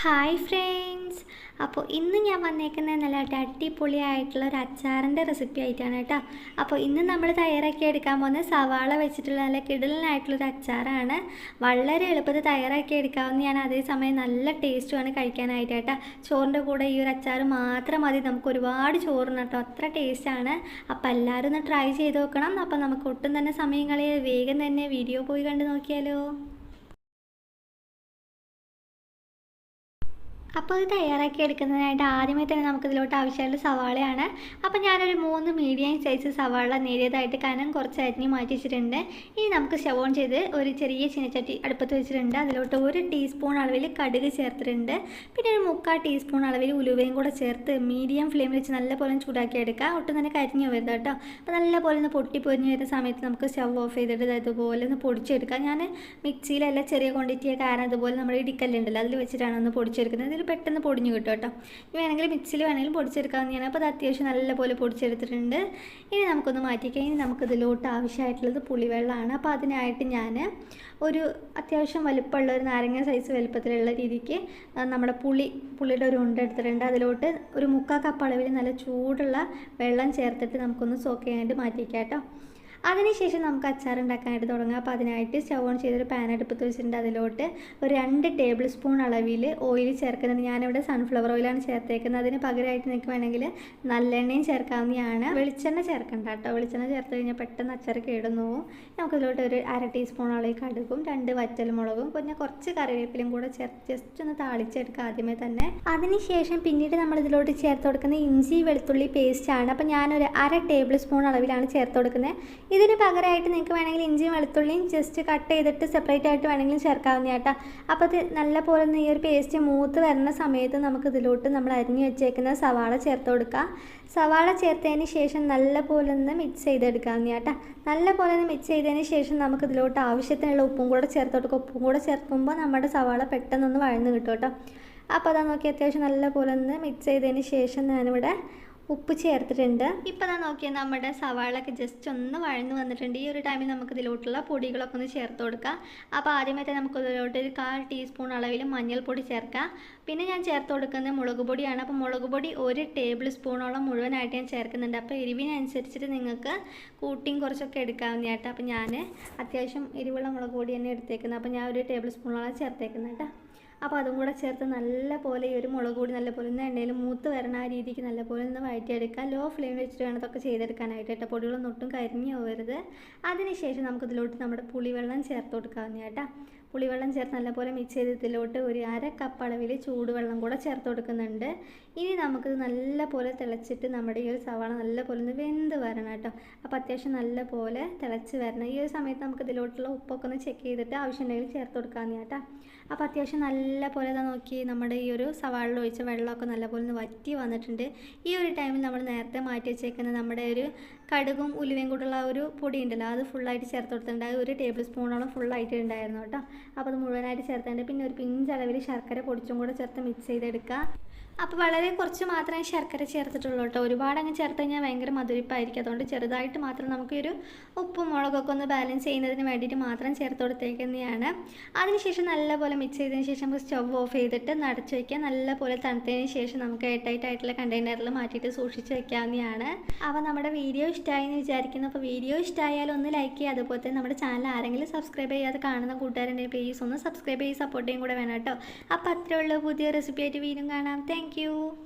Hi friends അപ്പോൾ ഇന്ന് ഞാൻ വന്നേക്കുന്നത് നല്ല അടിപൊളിയായിട്ടുള്ള ഒരു അച്ചാറിന്റെ റെസിപ്പി ആയിട്ടാണ് കേട്ടോ. അപ്പോൾ ഇന്ന് നമ്മൾ തയ്യാറാക്കി എടുക്കാൻ പോകുന്ന സവാള വെച്ചിട്ടുള്ള നല്ല കിടലിനായിട്ടുള്ളൊരു അച്ചാറാണ്. വളരെ എളുപ്പത്തിൽ തയ്യാറാക്കി എടുക്കാവുന്ന ഞാൻ അതേസമയം നല്ല ടേസ്റ്റുമാണ് കഴിക്കാനായിട്ട് കേട്ടോ. ചോറിന്റെ കൂടെ ഈ ഒരു അച്ചാർ മാത്രം മതി. നമുക്ക് ഒരുപാട് ചോറിന് കേട്ടോ അത്ര ടേസ്റ്റാണ് അപ്പോൾ എല്ലാവരും ഒന്ന് ട്രൈ ചെയ്ത് നോക്കണം. അപ്പോൾ നമുക്ക് ഒട്ടും തന്നെ സമയം കളയാതെ വേഗം തന്നെ വീഡിയോ പോയി കണ്ട് നോക്കിയാലോ. അപ്പോൾ ഇത് തയ്യാറാക്കി എടുക്കുന്നതിനായിട്ട് ആദ്യമേ തന്നെ നമുക്കിതിലോട്ട് ആവശ്യമായിട്ടുള്ള സവാളയാണ്. അപ്പോൾ ഞാനൊരു മൂന്ന് മീഡിയം സൈസ് സവാള നേരിയതായിട്ട് കനം കുറച്ച് അരിഞ്ഞ് മാറ്റി വെച്ചിട്ടുണ്ട്. ഇനി നമുക്ക് സ്റ്റവ് ചെയ്ത് ഒരു ചെറിയ ചീനച്ചട്ടി അടുപ്പത്ത് വെച്ചിട്ടുണ്ട്. അതിലോട്ട് ഒരു ടീസ്പൂൺ അളവിൽ കടുക് ചേർത്തിട്ടുണ്ട്. പിന്നെ ഒരു മുക്കാൽ ടീസ്പൂൺ അളവിൽ ഉലുവയും കൂടെ ചേർത്ത് മീഡിയം ഫ്ലെയിമിൽ വെച്ച് നല്ലപോലെ ചൂടാക്കി എടുക്കുക ഒട്ടും തന്നെ കരിഞ്ഞു വരുന്നത് കേട്ടോ. അപ്പോൾ നല്ലപോലെ ഒന്ന് പൊട്ടി പൊരിഞ്ഞ് വരുന്ന സമയത്ത് നമുക്ക് സ്റ്റവ് ഓഫ് ചെയ്തിട്ട് അതുപോലെ ഒന്ന് പൊടിച്ചെടുക്കാം. ഞാൻ മിക്സിയിലല്ല ചെറിയ ക്വാണ്ടിറ്റിയൊക്കെ കാരണം അതുപോലെ നമ്മുടെ ഇടിക്കല്ലുണ്ടല്ലോ അതിൽ വെച്ചിട്ടാണ് ഒന്ന് പൊടിച്ചെടുക്കുന്നത്. ഇതിൽ പെട്ടെന്ന് പൊടിഞ്ഞു കിട്ടും കേട്ടോ. ഇനി വേണമെങ്കിൽ മിക്സിയിൽ വേണമെങ്കിലും പൊടിച്ചെടുക്കാവുന്നതാണ്. അപ്പോൾ അത് അത്യാവശ്യം നല്ലപോലെ പൊടിച്ചെടുത്തിട്ടുണ്ട്. ഇനി നമുക്കൊന്ന് മാറ്റിക്കാം ഇനി നമുക്കിതിലോട്ട് ആവശ്യമായിട്ടുള്ളത് പുളിവെള്ളമാണ്. അപ്പോൾ അതിനായിട്ട് ഞാൻ ഒരു അത്യാവശ്യം വലുപ്പമുള്ള ഒരു നാരങ്ങ സൈസ് വലുപ്പത്തിലുള്ള രീതിക്ക് നമ്മുടെ പുളി പുളിയുടെ ഒരു ഉണ്ട എടുത്തിട്ടുണ്ട്. അതിലോട്ട് ഒരു മുക്കാൽ കപ്പ് അളവിൽ നല്ല ചൂടുള്ള വെള്ളം ചേർത്തിട്ട് നമുക്കൊന്ന് സോക്ക് ചെയ്യാനായിട്ട് മാറ്റിക്കാം കേട്ടോ. അതിനുശേഷം നമുക്ക് അച്ചാർ ഉണ്ടാക്കാനായിട്ട് തുടങ്ങാം. അപ്പോൾ അതിനായിട്ട് സ്റ്റവ് ഓൺ ചെയ്തൊരു പാൻ അടുപ്പത്ത് വെച്ചിട്ടുണ്ട്. അതിലോട്ട് ഒരു രണ്ട് ടേബിൾ സ്പൂൺ അളവിൽ ഓയിൽ ചേർക്കുന്നുണ്ട് ഞാനിവിടെ സൺഫ്ലവർ ഓയിലാണ് ചേർത്തേക്കുന്നത്. അതിന് പകരമായിട്ട് നിങ്ങൾക്ക് വേണമെങ്കിൽ നല്ലെണ്ണയും ചേർക്കാവുന്നതാണ്. വെളിച്ചെണ്ണ ചേർക്കണ്ട കേട്ടോ. വെളിച്ചെണ്ണ ചേർത്ത് കഴിഞ്ഞാൽ പെട്ടെന്ന് അച്ചാർ കേടുന്നു നമുക്കിതിലോട്ട് ഒരു അര ടീസ്പൂൺ അളവിൽ കടുകും രണ്ട് വറ്റൽമുളകും പിന്നെ കുറച്ച് കറിവേപ്പിലും കൂടെ ചേർത്ത് ജസ്റ്റ് ഒന്ന് താളിച്ചെടുക്കുക ആദ്യമേ തന്നെ. അതിനുശേഷം പിന്നീട് നമ്മൾ ഇതിലോട്ട് ചേർത്ത് കൊടുക്കുന്ന ഇഞ്ചി വെളുത്തുള്ളി പേസ്റ്റാണ് അപ്പോൾ ഞാനൊരു അര ടേബിൾ സ്പൂൺ അളവിലാണ് ചേർത്ത് കൊടുക്കുന്നത്. ഇതിന് പകരമായിട്ട് നിങ്ങൾക്ക് വേണമെങ്കിൽ ഇഞ്ചിയും വെളുത്തുള്ളിയും ജസ്റ്റ് കട്ട് ചെയ്തിട്ട് സെപ്പറേറ്റ് ആയിട്ട് വേണമെങ്കിലും ചേർക്കാവുന്ന കേട്ടോ. അപ്പോൾ നല്ല പോലെ ഈ ഒരു പേസ്റ്റ് മൂത്ത് വരുന്ന സമയത്ത് നമുക്ക് ഇതിലോട്ട് നമ്മൾ അരിഞ്ഞു വെച്ചേക്കുന്ന സവാള ചേർത്ത് കൊടുക്കുക സവാള ചേർത്തതിന് ശേഷം നല്ല പോലെ ഒന്ന് മിക്സ് ചെയ്തെടുക്കാവുന്ന കേട്ടോ. നല്ല പോലെ ഒന്ന് മിക്സ് ചെയ്തതിന് ശേഷം നമുക്ക് ഇതിലോട്ട് ആവശ്യത്തിനുള്ള ഉപ്പും കൂടെ ചേർത്ത് കൊടുക്കുക ഉപ്പും കൂടെ ചേർക്കുമ്പോൾ നമ്മുടെ സവാള പെട്ടെന്നൊന്ന് വഴന്ന് കിട്ടും കേട്ടോ. അപ്പോൾ അതാ നോക്കി അത്യാവശ്യം നല്ല പോലെ ഒന്ന് മിക്സ് ചെയ്തതിന് ശേഷം ഞാനിവിടെ ഉപ്പ് ചേർത്തിട്ടുണ്ട്. ഇപ്പോൾ ഞാൻ നോക്കിയാൽ നമ്മുടെ സവാളൊക്കെ ജസ്റ്റ് ഒന്ന് വഴന്ന് വന്നിട്ടുണ്ട്. ഈ ഒരു ടൈമിൽ നമുക്ക് ഇതിലോട്ടുള്ള പൊടികളൊക്കെ ഒന്ന് ചേർത്ത് കൊടുക്കാം. അപ്പോൾ ആദ്യമായിട്ട് നമുക്ക് ഇതിലോട്ട് ഒരു കാൽ ടീസ്പൂൺ അളവിൽ മഞ്ഞൾപ്പൊടി ചേർക്കാം. പിന്നെ ഞാൻ ചേർത്ത് കൊടുക്കുന്നത് മുളക് പൊടിയാണ്. അപ്പോൾ മുളക് പൊടി ഒരു ടേബിൾ സ്പൂണോളം മുഴുവനായിട്ട് ഞാൻ ചേർക്കുന്നുണ്ട്. അപ്പോൾ എരിവിനനുസരിച്ചിട്ട് നിങ്ങൾക്ക് കൂട്ടിയും കുറച്ചൊക്കെ എടുക്കാവുന്നതായിട്ട് അപ്പോൾ ഞാൻ അത്യാവശ്യം എരിവുള്ള മുളക് പൊടി തന്നെ എടുത്തേക്കുന്നത്. അപ്പോൾ ഞാൻ ഒരു ടേബിൾ സ്പൂണോളം ചേർത്തേക്കുന്നത് കേട്ടോ. അപ്പോൾ അതും കൂടെ ചേർത്ത് നല്ല പോലെ ഈ ഒരു മുളക് കൂടി നല്ല പോലെ ഒന്ന് എണ്ണയിൽ മൂത്ത് വരണ ആ രീതിക്ക് നല്ല പോലെ ഒന്ന് വഴറ്റിയെടുക്കുക. ലോ ഫ്ലെയിം വെച്ചിട്ട് വേണം ഇതൊക്കെ ചെയ്തെടുക്കാനായിട്ട് കേട്ടോ. പൊടികളൊന്നും ഒട്ടും കരിഞ്ഞു പോകരുത്. അതിനുശേഷം നമുക്കിതിലോട്ട് നമ്മുടെ പുളിവെള്ളം ചേർത്ത് കൊടുക്കാവുന്ന കേട്ടോ. പുളിവെള്ളം ചേർത്ത് നല്ലപോലെ മിക്സ് ചെയ്ത് ഇതിലോട്ട് ഒരു അര കപ്പ് അളവിൽ ചൂടുവെള്ളം കൂടെ ചേർത്ത് കൊടുക്കുന്നുണ്ട്. ഇനി നമുക്കിത് നല്ല പോലെ തിളച്ചിട്ട് നമ്മുടെ ഈ ഒരു സവാള നല്ല പോലെ ഒന്ന് വെന്ത് വരണം കേട്ടോ. അപ്പോൾ അത്യാവശ്യം നല്ല പോലെ തിളച്ച് വരണം. ഈ ഒരു സമയത്ത് നമുക്ക് ഇതിലോട്ടുള്ള ഉപ്പൊക്കെ ഒന്ന് ചെക്ക് ചെയ്തിട്ട് ആവശ്യമുണ്ടെങ്കിൽ ചേർത്ത് കൊടുക്കാമെന്ന് കേട്ടോ. അപ്പോൾ അത്യാവശ്യം നല്ല പോലെ ഇതാ നോക്കി നമ്മുടെ ഈ ഒരു സവാളിൽ ഒഴിച്ച വെള്ളമൊക്കെ നല്ലപോലെ ഒന്ന് വറ്റി വന്നിട്ടുണ്ട്. ഈ ഒരു ടൈമിൽ നമ്മൾ നേരത്തെ മാറ്റി വെച്ചേക്കുന്ന നമ്മുടെ ഒരു കടുകും ഉലുവയും കൂടെയുള്ള ഒരു പൊടി ഉണ്ടല്ലോ അത് ഫുള്ളായിട്ട് ചേർത്ത് കൊടുത്തിട്ടുണ്ട്. ഒരു ടേബിൾ സ്പൂണോളം ഫുള്ളായിട്ട് ഉണ്ടായിരുന്നു കേട്ടോ. അപ്പോൾ അത് മുഴുവനായിട്ട് ചേർത്തേണ്ട പിന്നെ ഒരു പിഞ്ച് അളവിൽ ശർക്കര പൊടിച്ചും കൂടെ ചേർത്ത് മിക്സ് ചെയ്തെടുക്കുക അപ്പോൾ വളരെ കുറച്ച് മാത്രമേ ശർക്കര ചേർത്തിട്ടുള്ളൂ കേട്ടോ. ഒരുപാട് അങ്ങ് ചേർത്ത് കഴിഞ്ഞാൽ ഭയങ്കര മധുരിപ്പായിരിക്കും. അതുകൊണ്ട് ചെറുതായിട്ട് മാത്രം നമുക്ക് ഒരു ഉപ്പും മുളകൊക്കെ ഒന്ന് ബാലൻസ് ചെയ്യുന്നതിന് വേണ്ടിയിട്ട് മാത്രം ചേർത്ത് കൊടുത്തേക്കുന്നതാണ്. അതിനുശേഷം നല്ലപോലെ മിക്സ് ചെയ്തതിന് ശേഷം നമുക്ക് സ്റ്റവ് ഓഫ് ചെയ്തിട്ട് നടച്ച് വയ്ക്കുക നല്ലപോലെ തണുത്തതിന് ശേഷം നമുക്ക് എയർടൈറ്റ് കണ്ടെയ്നറിൽ മാറ്റിയിട്ട് സൂക്ഷിച്ച് വെക്കാവുന്നതാണ്. അപ്പോൾ നമ്മുടെ വീഡിയോ ഇഷ്ടമായി എന്ന് വിചാരിക്കുന്നു. അപ്പോൾ വീഡിയോ ഇഷ്ടമായാലും ഒന്ന് ലൈക്ക് ചെയ്യുക. അതുപോലെ തന്നെ നമ്മുടെ ചാനൽ ആരെങ്കിലും സബ്സ്ക്രൈബ് ചെയ്യാതെ കാണുന്ന കൂട്ടുകാരുടെ പ്ലീസ് ഒന്ന് സബ്സ്ക്രൈബ് ചെയ്ത് സപ്പോർട്ട് ചെയ്യും കൂടെ വേണം കേട്ടോ. അപ്പോൾ അത്രയുള്ള പുതിയ റെസിപ്പി ആയിട്ട് വീണ്ടും കാണാം. Thank Thank you.